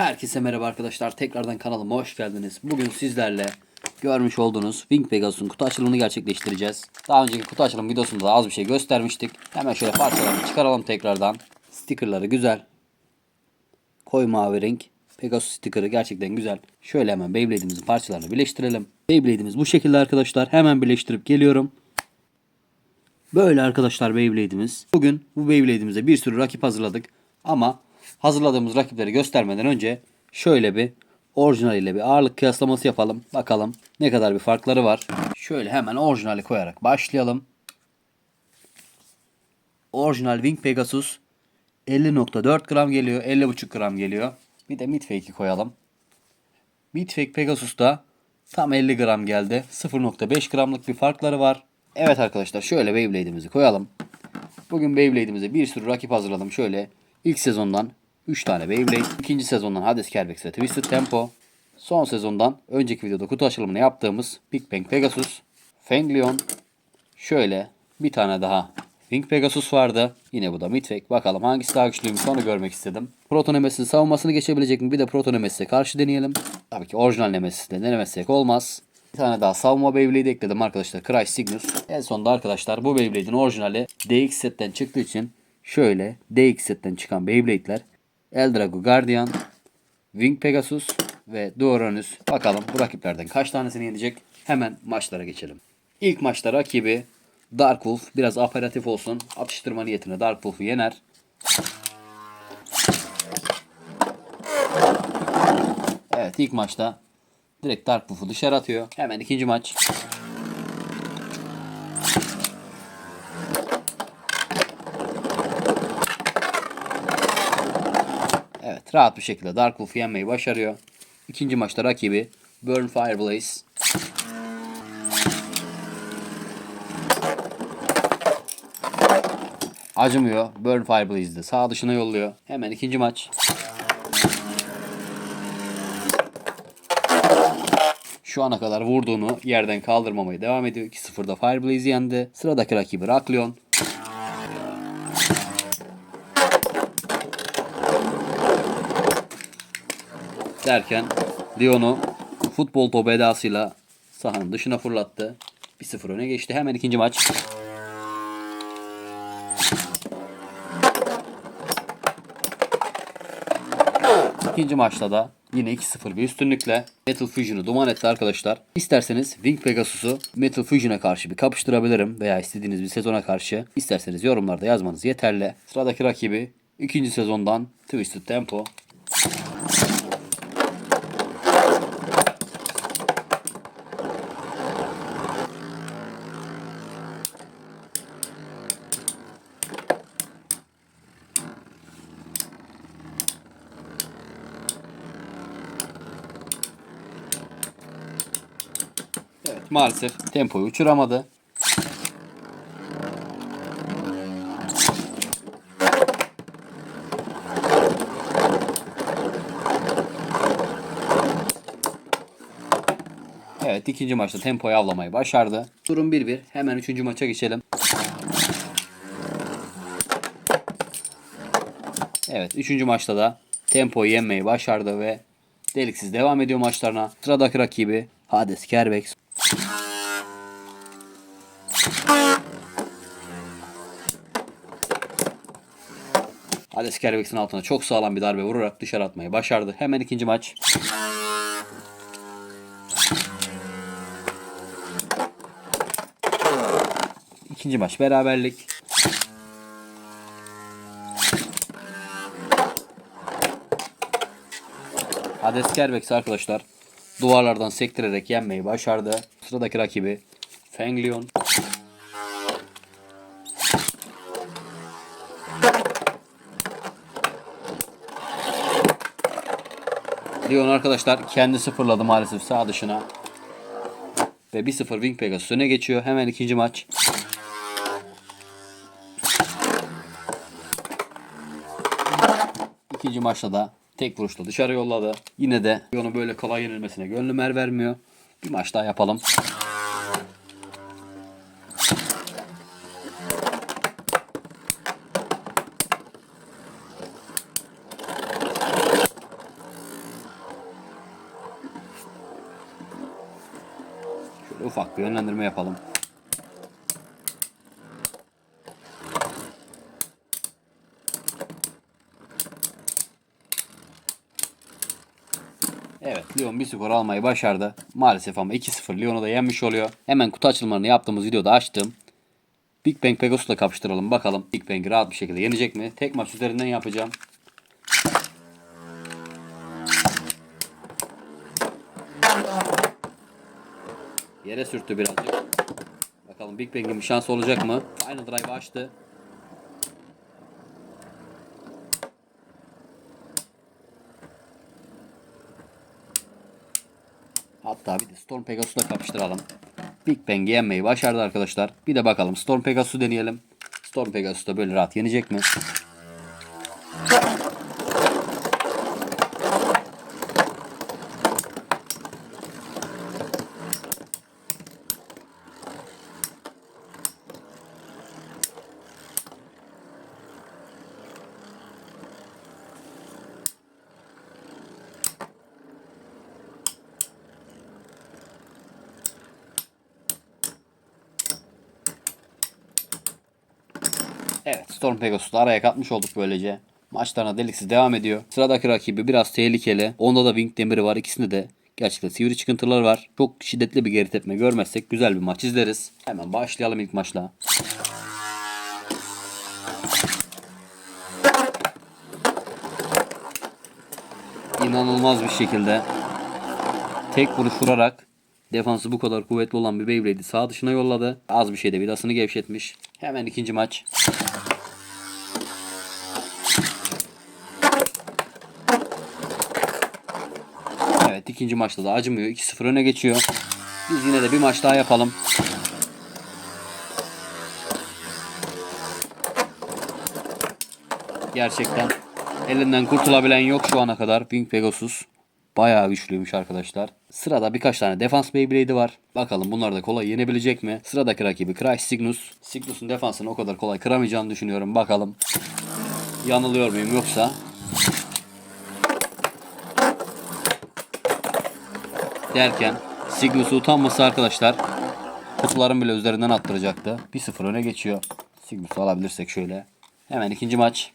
Herkese merhaba arkadaşlar. Tekrardan kanalıma hoş geldiniz. Bugün sizlerle görmüş olduğunuz Wing Pegasus'un kutu açılımını gerçekleştireceğiz. Daha önceki kutu açılım videosunda da az bir şey göstermiştik. Hemen şöyle parçalarını çıkaralım tekrardan. Stickerları güzel. Koyu mavi renk. Pegasus sticker'ı gerçekten güzel. Şöyle hemen Beyblade'imizin parçalarını birleştirelim. Beyblade'imiz bu şekilde arkadaşlar. Hemen birleştirip geliyorum. Böyle arkadaşlar Beyblade'imiz. Bugün bu Beyblade'imize bir sürü rakip hazırladık. Ama hazırladığımız rakipleri göstermeden önce şöyle bir orijinal ile bir ağırlık kıyaslaması yapalım. Bakalım ne kadar bir farkları var. Şöyle hemen orijinali koyarak başlayalım. Orijinal Wing Pegasus 50.4 gram geliyor. 50.5 gram geliyor. Bir de Midfake'i koyalım. Midfake Pegasus'ta tam 50 gram geldi. 0.5 gramlık bir farkları var. Evet arkadaşlar şöyle Beyblade'imizi koyalım. Bugün Beyblade'imize bir sürü rakip hazırladım. Şöyle ilk sezondan 3 tane Beyblade. ikinci sezondan Hades Kerbex ve Twisted Tempo. Son sezondan önceki videoda kutu açılımını yaptığımız Big Bang Pegasus. Fanglion. Şöyle bir tane daha Wing Pegasus vardı. Yine bu da Midfake. Bakalım hangisi daha güçlüymüş onu görmek istedim. Proton Nemesis'in savunmasını geçebilecek mi? Bir de Proton Nemesis'e karşı deneyelim. Tabii ki orijinal Nemesis'le denemezsek olmaz. Bir tane daha savunma Beyblade ekledim arkadaşlar. Crash Cygnus. En sonunda arkadaşlar bu Beyblade'in orijinali DX setten çıktığı için şöyle DX setten çıkan Beyblade'ler Eldrago Guardian, Wing Pegasus ve Duoranus. Bakalım bu rakiplerden kaç tanesini yenecek? Hemen maçlara geçelim. İlk maçta rakibi Dark Wolf biraz aperatif olsun. Atıştırma niyetine Dark Wolf'u yener. Evet ilk maçta direkt Dark Wolf'u dışarı atıyor. Hemen ikinci maç. Evet rahat bir şekilde Dark Wolf'u yenmeyi başarıyor. İkinci maçta rakibi Burn Fireblaze. Acımıyor. Burn Fireblaze'i de sağ dışına yolluyor. Hemen ikinci maç. Şu ana kadar vurduğunu yerden kaldırmamaya devam ediyor. 2-0'da Fireblaze'i yendi. Sıradaki rakibi Rakleon. Derken Leon'u futbol topu edasıyla sahanın dışına fırlattı. 1-0 öne geçti. Hemen ikinci maç. İkinci maçta da yine 2-0 bir üstünlükle Metal Fusion'u duman etti arkadaşlar. İsterseniz Wing Pegasus'u Metal Fusion'a karşı bir kapıştırabilirim veya istediğiniz bir sezona karşı. İsterseniz yorumlarda yazmanız yeterli. Sıradaki rakibi ikinci sezondan Twisted Tempo. Maalesef tempoyu uçuramadı. Evet ikinci maçta tempoyu avlamayı başardı. Durum 1-1. Hemen üçüncü maça geçelim. Evet üçüncü maçta da tempoyu yenmeyi başardı ve deliksiz devam ediyor maçlarına. Sıradaki rakibi Hades Kerbex. Hades Kerbex'in altına çok sağlam bir darbe vurarak dışarı atmayı başardı. Hemen ikinci maç. İkinci maç beraberlik. Hades Kerbex arkadaşlar duvarlardan sektirerek yenmeyi başardı. Sıradaki rakibi Fanglion. Leon arkadaşlar kendisi fırladı maalesef sağ dışına. Ve 1-0 Wing Pegasus öne geçiyor. Hemen ikinci maç. İkinci maçta da tek vuruşla dışarı yolladı. Yine de Leon'un böyle kolay yenilmesine gönlüm er vermiyor. Bir maç daha yapalım. Ufak bir yönlendirme yapalım. Evet Lyon bir skor almayı başardı. Maalesef ama 2-0 Lyon'u da yenmiş oluyor. Hemen kutu açılımlarını yaptığımız videoda açtım. Big Bang Pegasus'la kapıştıralım bakalım. Big Bang'i rahat bir şekilde yenecek mi? Tek maç üzerinden yapacağım. Yere sürttü birazcık. Bakalım Big Bang'in bir şansı olacak mı? Final Drive açtı. Hatta bir de Storm Pegasus'la kapıştıralım. Big Bang'i yenmeyi başardı arkadaşlar. Bir de bakalım Storm Pegasus'u deneyelim. Storm Pegasus da böyle rahat yenecek mi? Evet Storm Pegasus'u araya katmış olduk böylece. Maçlarına deliksiz devam ediyor. Sıradaki rakibi biraz tehlikeli. Onda da Wing Demiri var. İkisinde de gerçekten sivri çıkıntılar var. Çok şiddetli bir geri tepme görmezsek güzel bir maç izleriz. Hemen başlayalım ilk maçla. İnanılmaz bir şekilde tek vuruş vurarak defansı bu kadar kuvvetli olan bir Beyblade'i sağ dışına yolladı. Az bir şeyde vidasını gevşetmiş. Hemen ikinci maç. Evet ikinci maçta da acımıyor. 2-0 öne geçiyor. Biz yine de bir maç daha yapalım. Gerçekten elinden kurtulabilen yok şu ana kadar. Wing Pegasus bayağı güçlüymüş arkadaşlar. Sırada birkaç tane defans Beyblade'i var. Bakalım bunlar da kolay yenebilecek mi? Sıradaki rakibi Crash Cygnus. Cygnus'un defansını o kadar kolay kıramayacağını düşünüyorum. Bakalım. Yanılıyor muyum yoksa? Derken Cygnus'u utanması arkadaşlar kutuların bile üzerinden attıracaktı. 1-0 öne geçiyor. Cygnus'u alabilirsek şöyle. Hemen ikinci maç.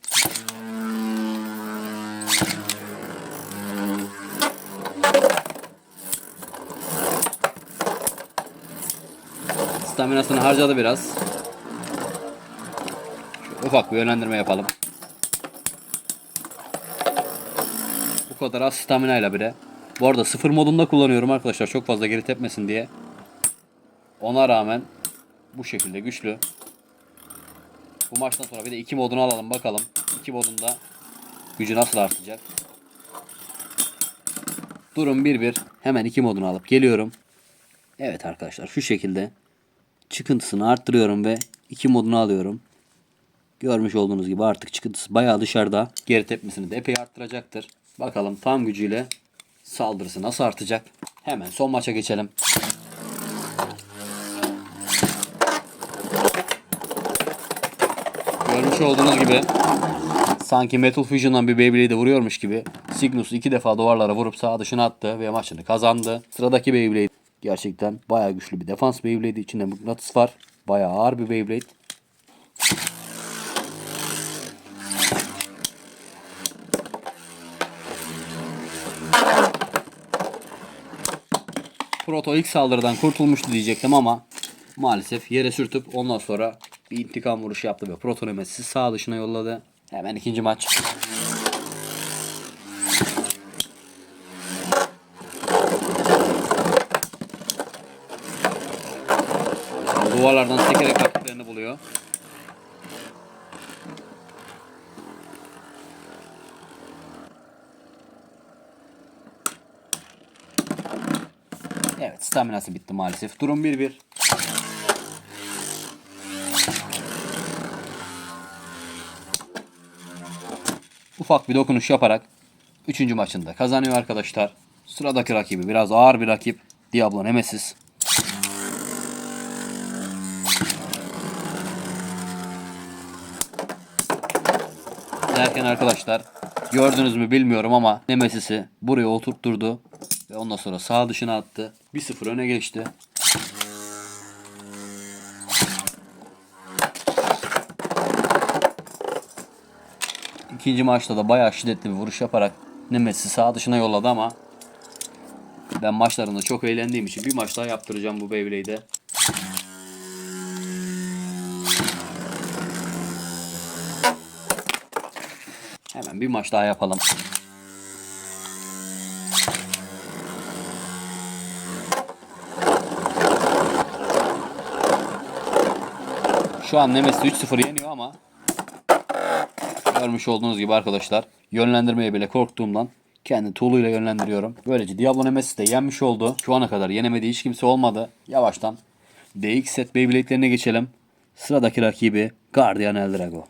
Staminasını harcadı biraz. Şöyle ufak bir yönlendirme yapalım. Bu kadar az stamina ile bile. Bu arada sıfır modunda kullanıyorum arkadaşlar. Çok fazla geri tepmesin diye. Ona rağmen bu şekilde güçlü. Bu maçtan sonra bir de iki modunu alalım bakalım. İki modunda gücü nasıl artacak. Durum 1-1. Hemen iki modunu alıp geliyorum. Evet arkadaşlar şu şekilde çıkıntısını arttırıyorum ve iki modunu alıyorum. Görmüş olduğunuz gibi artık çıkıntısı bayağı dışarıda. Geri tepmesini de epey arttıracaktır. Bakalım tam gücüyle saldırısı nasıl artacak. Hemen son maça geçelim. Görmüş olduğunuz gibi sanki Metal Fusion'dan bir Beyblade'e vuruyormuş gibi Cygnus iki defa duvarlara vurup sağ dışına attı ve maçını kazandı. Sıradaki Beyblade gerçekten bayağı güçlü bir defans Beyblade. içinde mıknatıs var. Bayağı ağır bir Beyblade. Proto ilk saldırıdan kurtulmuştu diyecektim ama maalesef yere sürtüp ondan sonra bir intikam vuruşu yaptı ve Proto Nemesis'i sağ dışına yolladı. Hemen ikinci maç. Duvarlardan sekerek Evet staminası bitti maalesef. Durum 1-1. Ufak bir dokunuş yaparak 3. maçında kazanıyor arkadaşlar. Sıradaki rakibi biraz ağır bir rakip. Diablo Nemesis. Derken arkadaşlar gördünüz mü bilmiyorum ama Nemesis'i buraya oturtturdu. Ve ondan sonra sağ dışına attı. 1-0 öne geçti. İkinci maçta da bayağı şiddetli bir vuruş yaparak Nemets'i sağ dışına yolladı ama ben maçlarında çok eğlendiğim için bir maç daha yaptıracağım bu Beyblade'e. Hemen bir maç daha yapalım. Şu an Nemesis 3-0 yeniyor ama görmüş olduğunuz gibi arkadaşlar yönlendirmeye bile korktuğumdan kendi tool'uyla yönlendiriyorum. Böylece Diablo Nemesis de yenmiş oldu. Şu ana kadar yenemediği hiç kimse olmadı. Yavaştan DX set Beyblade'lerine geçelim. Sıradaki rakibi Guardian Eldrago.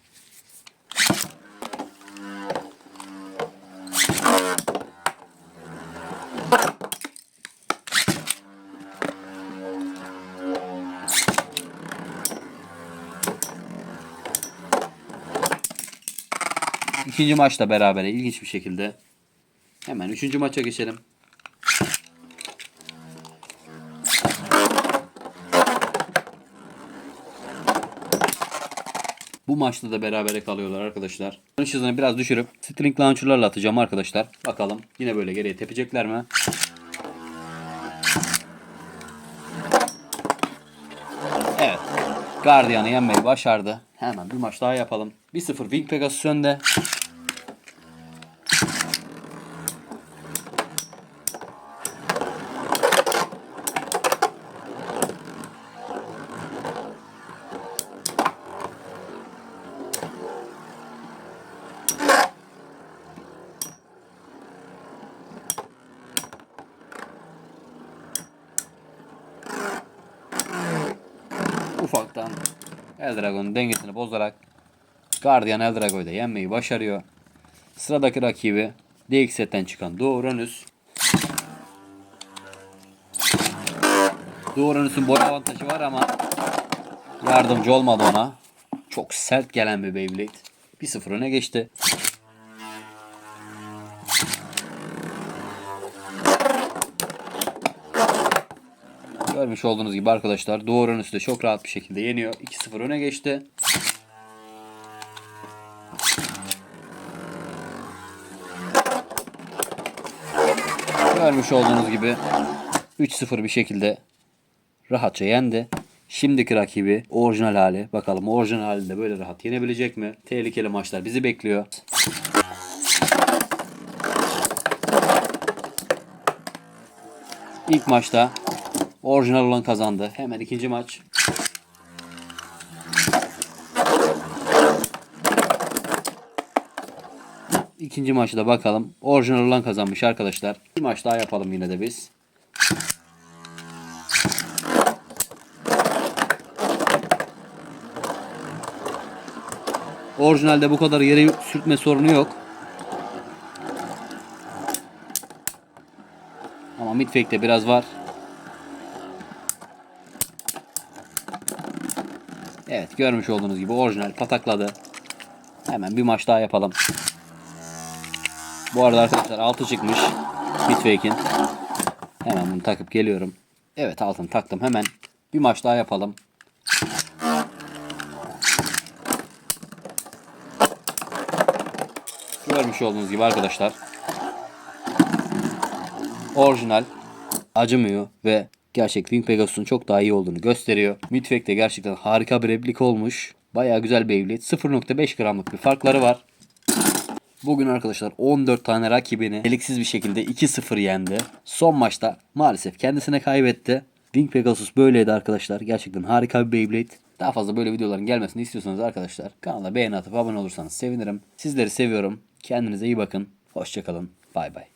İkinci maçla beraber ilginç bir şekilde hemen üçüncü maça geçelim. Bu maçta da berabere kalıyorlar arkadaşlar. Dönüş hızını biraz düşürüp string launcher'larla atacağım arkadaşlar. Bakalım yine böyle geriye tepecekler mi? Evet. Guardian'ı yenmeyi başardı. Hemen bir maç daha yapalım. 1-0 Wing Pegasus önde. Eldragon'un dengesini bozarak Guardian Eldrago'yu da yenmeyi başarıyor. Sıradaki rakibi DX setten çıkan Doğuranüs. Doğuranüs'ün boy avantajı var ama yardımcı olmadı ona. Çok sert gelen bir Beyblade. 1-0 öne geçti. Görmüş olduğunuz gibi arkadaşlar Doğu Uranüs'ü de çok rahat bir şekilde yeniyor. 2-0 öne geçti. Görmüş olduğunuz gibi 3-0 bir şekilde rahatça yendi. Şimdiki rakibi orijinal hali. Bakalım orijinal halinde böyle rahat yenebilecek mi? Tehlikeli maçlar bizi bekliyor. İlk maçta orijinal olan kazandı. Hemen ikinci maç. İkinci maçı da bakalım. Orijinal olan kazanmış arkadaşlar. Bir maç daha yapalım yine de biz. Orijinalde bu kadar yere sürtme sorunu yok. Ama midfake'de biraz var. Evet görmüş olduğunuz gibi orijinal patakladı. Hemen bir maç daha yapalım. Bu arada arkadaşlar altı çıkmış. Midfake'in. Hemen bunu takıp geliyorum. Evet altını taktım hemen. Bir maç daha yapalım. Görmüş olduğunuz gibi arkadaşlar. Orijinal acımıyor ve gerçek Wing Pegasus'un çok daha iyi olduğunu gösteriyor. Midfake de gerçekten harika bir replik olmuş. Bayağı güzel bir Beyblade. 0.5 gramlık bir farkları var. Bugün arkadaşlar 14 tane rakibini deliksiz bir şekilde 2-0 yendi. Son maçta maalesef kendisine kaybetti. Wing Pegasus böyleydi arkadaşlar. Gerçekten harika bir Beyblade. Daha fazla böyle videoların gelmesini istiyorsanız arkadaşlar kanala beğeni atıp abone olursanız sevinirim. Sizleri seviyorum. Kendinize iyi bakın. Hoşçakalın. Bay bay.